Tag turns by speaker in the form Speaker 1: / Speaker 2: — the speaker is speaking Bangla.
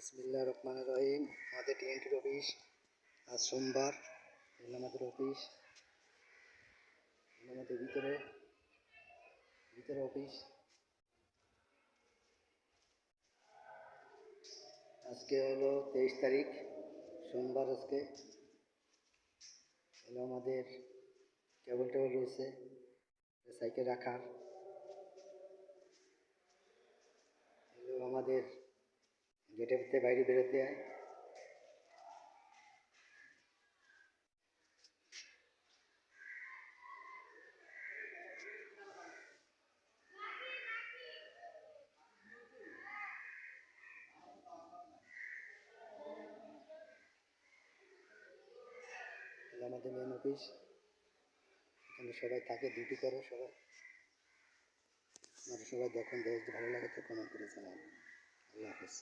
Speaker 1: বিসমিল্লা রহমান রহিম। আমাদের টিএনটির অফিস আজ সোমবার আমাদের অফিস। আমাদের ভিতরে ভিতরে অফিস। আজকে হলো তেইশ তারিখ, সোমবার আজকে। এগুলো আমাদের কেবল টেবল রয়েছে, সাইকেল রাখার। এগুলো আমাদের গেটের থেকে বাইরে বেরোতে হয়। আমাদের মেন অফিস এখানে সবাই থাকে ডিউটি করে সবাই। আপনারা সবাই দেখুন যদি ভালো লাগে তো কমেন্ট করে জানান আল্লাহ হাফেজ।